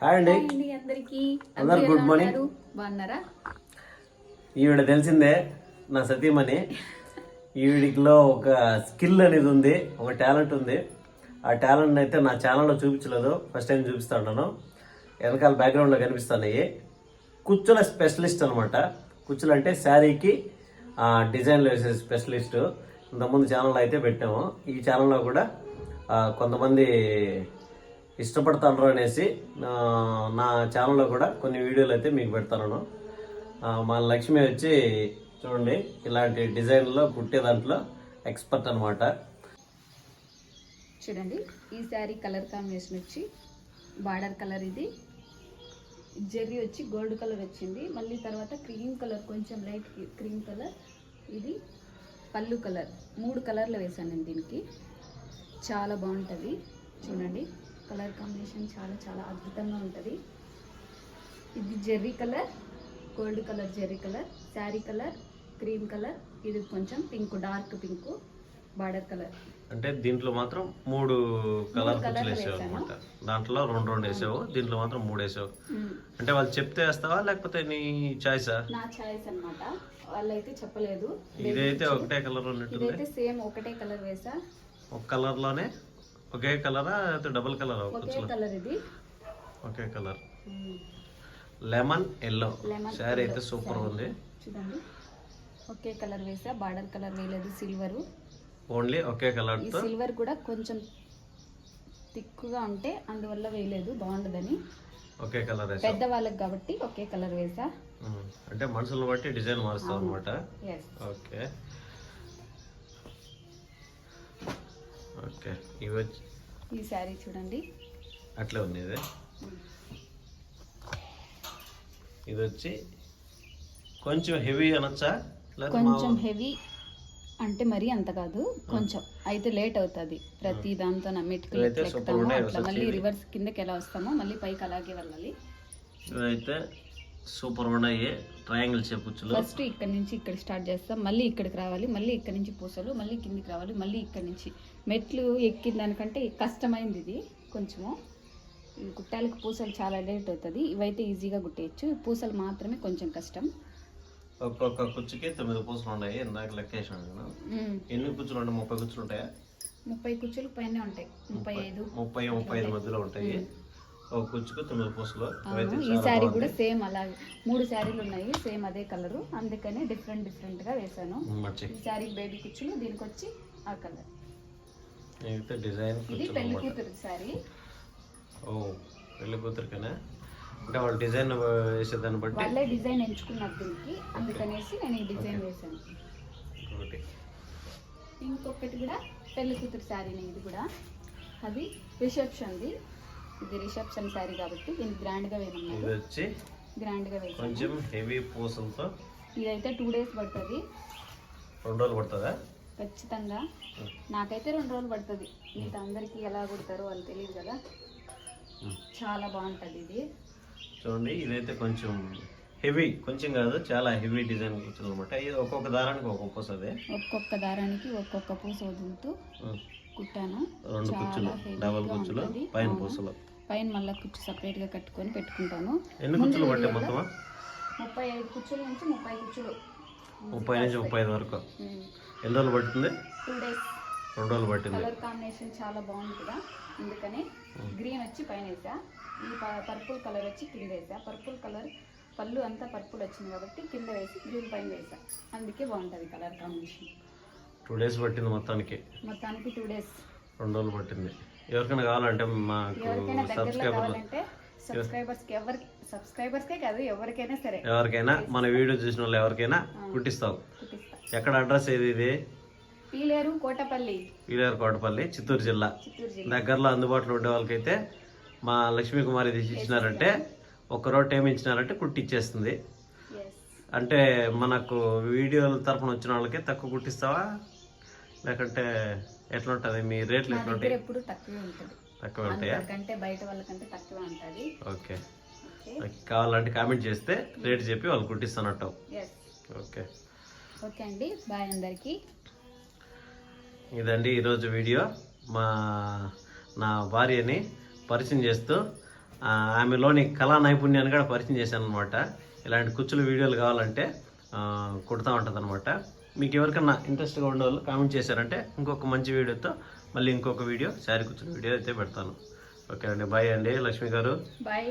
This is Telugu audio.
హాయ్ అండి. అందరికి. అందరు morning. బాగున్నారా? ఈవిడ తెలిసిందే నా సతీమణి. ఈవిడిలో ఒక స్కిల్ అనేది ఉంది ఒక టాలెంట్ ఉంది. ఆ టాలెంట్ అయితే నా ఛానల్లో చూపించలేదు. ఫస్ట్ టైం చూపిస్తా ఉన్నాను వెనకాల బ్యాక్గ్రౌండ్లో కనిపిస్తున్నాయి కుచ్చుల స్పెషలిస్ట్ అనమాట కుచ్చులు అంటే శారీకి డిజైన్లు వేసే స్పెషలిస్ట్ ఇంతకుముందు ఛానల్ అయితే పెట్టాము. ఈ ఛానల్లో కూడా కొంతమంది ఇష్టపడతాను అనేసి నా ఛానల్లో కూడా కొన్ని వీడియోలు అయితే మీకు పెడతాను. మా లక్ష్మి వచ్చి చూడండి ఇలాంటి డిజైన్లో కుట్టే దాంట్లో ఎక్స్పర్ట్ అనమాట చూడండి ఈ శారీ కలర్ కాంబినేషన్ వచ్చి బార్డర్ కలర్ ఇది. జెర్రీ వచ్చి గోల్డ్ కలర్ వచ్చింది. మళ్ళీ తర్వాత క్రీమ్ కలర్ కొంచెం లైట్ క్రీమ్ కలర్ ఇది పళ్ళు కలర్ మూడు కలర్లు వేసాను నేను దీనికి. చాలా బాగుంటుంది. చూడండి. కలర్ కాంబినేషన్ చాలా చాలా అద్భుతంగా ఉంటుంది. ఇది cherry colour gold colour cherry colour sari colour cream colour ఇది కొంచెం pink dark pink border colour. అంటే దీంట్లో మాత్రం మూడు కలర్ కుచ్చులు వేసావు. అనమాట దాంట్లో రెండు రెండు వేసావు దీంట్లో మాత్రం మూడు వేసావు. అంటే వాళ్ళు చెప్తే వేస్తావా లేకపోతే నీ చాయిసా నా చాయిస్ అన్నమాట. వాళ్ళైతే చెప్పలేదు. ఇదైతే ఒకటే కలర్ ఉన్నట్టుంది ఇదైతే సేమ్ ఒకటే కలర్ వేసా. ఒక కలర్లోనే ఒకే కలరా లేకపోతే డబుల్ కలర్ ఒకే కలర్ ఇది. ఒకే కలర్. లెమన్ ఎల్లో శారీ అయితే సూపర్ ఉంది. చూడండి. ఒకే కలర్ వేసా బార్డర్ కలర్ వేయలేదు సిల్వర్. ఓన్లీ ఒకే కలర్ ఈ సిల్వర్ కూడా కొంచెం తిక్కుగా ఉంటే అందువల్ల వేయలేదు బాగుండదని. ఒకే కలర్ పెద్ద వాళ్ళకి కాబట్టి ఒకే కలర్ వేసా. అంటే మనుషులను బట్టి డిజైన్ మారుస్తావు అనమాట ఓకే. ఓకే. ఇవి ఈ శారీ చూడండి. అట్లే ఉంది ఇది. వచ్చి కొంచెం హెవీ అనొచ్చా? కొంచెం హెవీ అంటే మరీ అంత కాదు. కొంచెం. అయితే లేట్ అవుతుంది. ప్రతి దాంతో ఎక్కుతామో అట్లా అసలు మళ్ళీ. రివర్స్ కిందకి ఎలా వస్తామో మళ్ళీ పైకి అలాగే వెళ్ళాలి. ఇవైతే సూపర్ ఉన్నాయి. ట్రయాంగిల్ చెప్పుచ్చులు. ఫస్ట్ ఇక్కడ నుంచి ఇక్కడ స్టార్ట్ చేస్తాం. మళ్ళీ ఇక్కడికి రావాలి. మళ్ళీ ఇక్కడ నుంచి పూసలు. మళ్ళీ కిందికి రావాలి. మళ్ళీ ఇక్కడ నుంచి. మెట్లు ఎక్కిన దానికంటే కష్టమైంది ఇది కొంచెము. ఈ కుట్టాలకి పూసలు చాలా లేట్ అవుతుంది. ఇవైతే ఈజీగా కుట్టేయచ్చు పూసలు మాత్రమే కొంచెం కష్టం. ఒక్కొక్క కుచ్చుకి తొమ్మిది పూసలు ఉన్నాయి. ఇందాక లెక్కేసాను నేను ఎన్ని కుచ్చులు ఉంటాయి ముప్పై కుచ్చులు ఉంటాయా? ముప్పై కుచ్చులు పైన ఉంటాయి. ముప్పై ఐదు. ముప్పై ముప్పై ఐదు మధ్యలో ఉంటాయి. ఒక కుచ్చుకు తొమ్మిది పూసలు. ఈ శారీ. కూడా సేమ్ అలాగే. మూడు శారీలు ఉన్నాయి. సేమ్ అదే కలరు. అందుకనే డిఫరెంట్ డిఫరెంట్గా వేసాను ఈ శారీ బేబీ కుచ్చులు. దీనికి వచ్చి ఆ కలర్. ఇదైతే డిజైన్ ఇది పెళ్ళి. కూతురు ఓ పెళ్ళి కూతురికనే? అంటే వాళ్ళు డిజైన్ వేసేదాన్ని బట్టి. వాళ్ళే డిజైన్ ఎంచుకున్నారు దీనికి. అందుకనేసి నేను ఈ డిజైన్ వేసాను ఒకటి ఇంకొకటి కూడా పెళ్ళి కూతురు శారీని ఇది కూడా. అది రిసెప్షన్ది. ఇది రిసెప్షన్ శారీ కాబట్టి దీనికి గ్రాండ్గా ఇది వేయమన్నారు. వచ్చి గ్రాండ్గా వేసాను కొంచెం హెవీ పూసలతో ఇదైతే టూ డేస్ పడుతుంది. రెండు రోజులు పడుతుందా? ఖచ్చితంగా. నాకైతే రెండు రోజులు పడుతుంది. మిగతా అందరికీ ఎలా కుడతారో వాళ్ళు తెలియదు కదా. చాలా బాగుంటుంది ఇది. చూడండి ఇదైతే కొంచెం హెవీ కొంచెం కాదు చాలా హెవీ డిజైన్ కూర్చుంది అనమాట ఇది ఒక్కొక్క దారానికి ఒక్కొక్క వస్తుంది ఒక్కొక్క దారానికి ఒక్కొక్క పూస వదులుతూ కుట్టాను. రెండు చాలా కుచ్చులు డబల్గా కుచ్చులు. పైన. పూసలు. పైన మళ్ళీ కుచ్చు సపరేట్గా కట్టుకొని పెట్టుకుంటాను. ఎన్ని కుచ్చులు పట్టాయి మొత్తమా? ముప్పై ఐదు కుచ్చుల నుంచి ముప్పై కుచ్చులు. ముప్పై నుంచి ముప్పై ఐదు వరకు. ఎన్ని రోజులు పడుతుంది? టూ డేస్ రెండు రోజులు పట్టింది కలర్ కాంబినేషన్ చాలా బాగుంది కదా అందుకని గ్రీన్ వచ్చి పైన వేసా. ఈ పర్పుల్ కలర్ వచ్చి కింద వేసా. పర్పుల్ కలర్ పళ్ళు అంతా పర్పుల్ వచ్చింది కాబట్టి కింద వేసి గ్రీన్ పైన వేసా. అందుకే బాగుంటుంది కలర్ కాంబినేషన్ టూ డేస్ పట్టింది మొత్తానికి. మొత్తానికి టూ డేస్ రెండు రోజులు పట్టింది. ఎవరికైనా కావాలంటే మాకు ఎవరికైనా కావాలంటే సబ్స్క్రైబర్స్కి ఎవరికి సబ్స్క్రైబర్స్కే కాదు ఎవరికైనా సరే. ఎవరికైనా మన వీడియో చూసిన వాళ్ళు ఎవరికైనా కుట్టిస్తావు. ఎక్కడ అడ్రస్ ఏది ఇది? పీలేరు కోటపల్లి. వీలేరు కోటపల్లి చిత్తూరు జిల్లా. దగ్గరలో అందుబాటులో ఉండే వాళ్ళకైతే మా లక్ష్మీ కుమారి ఇచ్చినారంటే ఒక టైం ఇచ్చినారంటే కుట్టిచ్చేస్తుంది. అంటే మనకు వీడియోల తరపున వచ్చిన వాళ్ళకి తక్కువ కుట్టిస్తావా? లేకంటే ఎట్లా ఉంటుంది మీ రేట్లు ఎట్లా ఉంటాయి ఎప్పుడు తక్కువే ఉంటుంది. తక్కువ ఉంటాయా? అందరికంటే బయట వాళ్ళకంటే తక్కువే ఉంటుంది. ఓకే. కావాలంటే కామెంట్ చేస్తే రేట్ చెప్పి వాళ్ళు కుట్టిస్తానట్టు ఓకే. ఓకే అండి బాయ్ అందరికీ. ఇదండి ఈరోజు వీడియో. మా నా భార్యని పరిచయం చేస్తూ ఆమెలోని కళా నైపుణ్యాన్ని కూడా పరిచయం చేశాను అనమాట ఇలాంటి కుచ్చుల వీడియోలు కావాలంటే కుడతా ఉంటుంది అనమాట మీకు ఎవరికన్నా ఇంట్రెస్ట్గా ఉండేవాళ్ళు కామెంట్ చేశారంటే ఇంకొక మంచి వీడియోతో మళ్ళీ ఇంకొక వీడియో. శారీ కూర్చున్న వీడియో అయితే పెడతాను. ఓకే అండి బాయ్ అండి. లక్ష్మి గారు. బాయ్.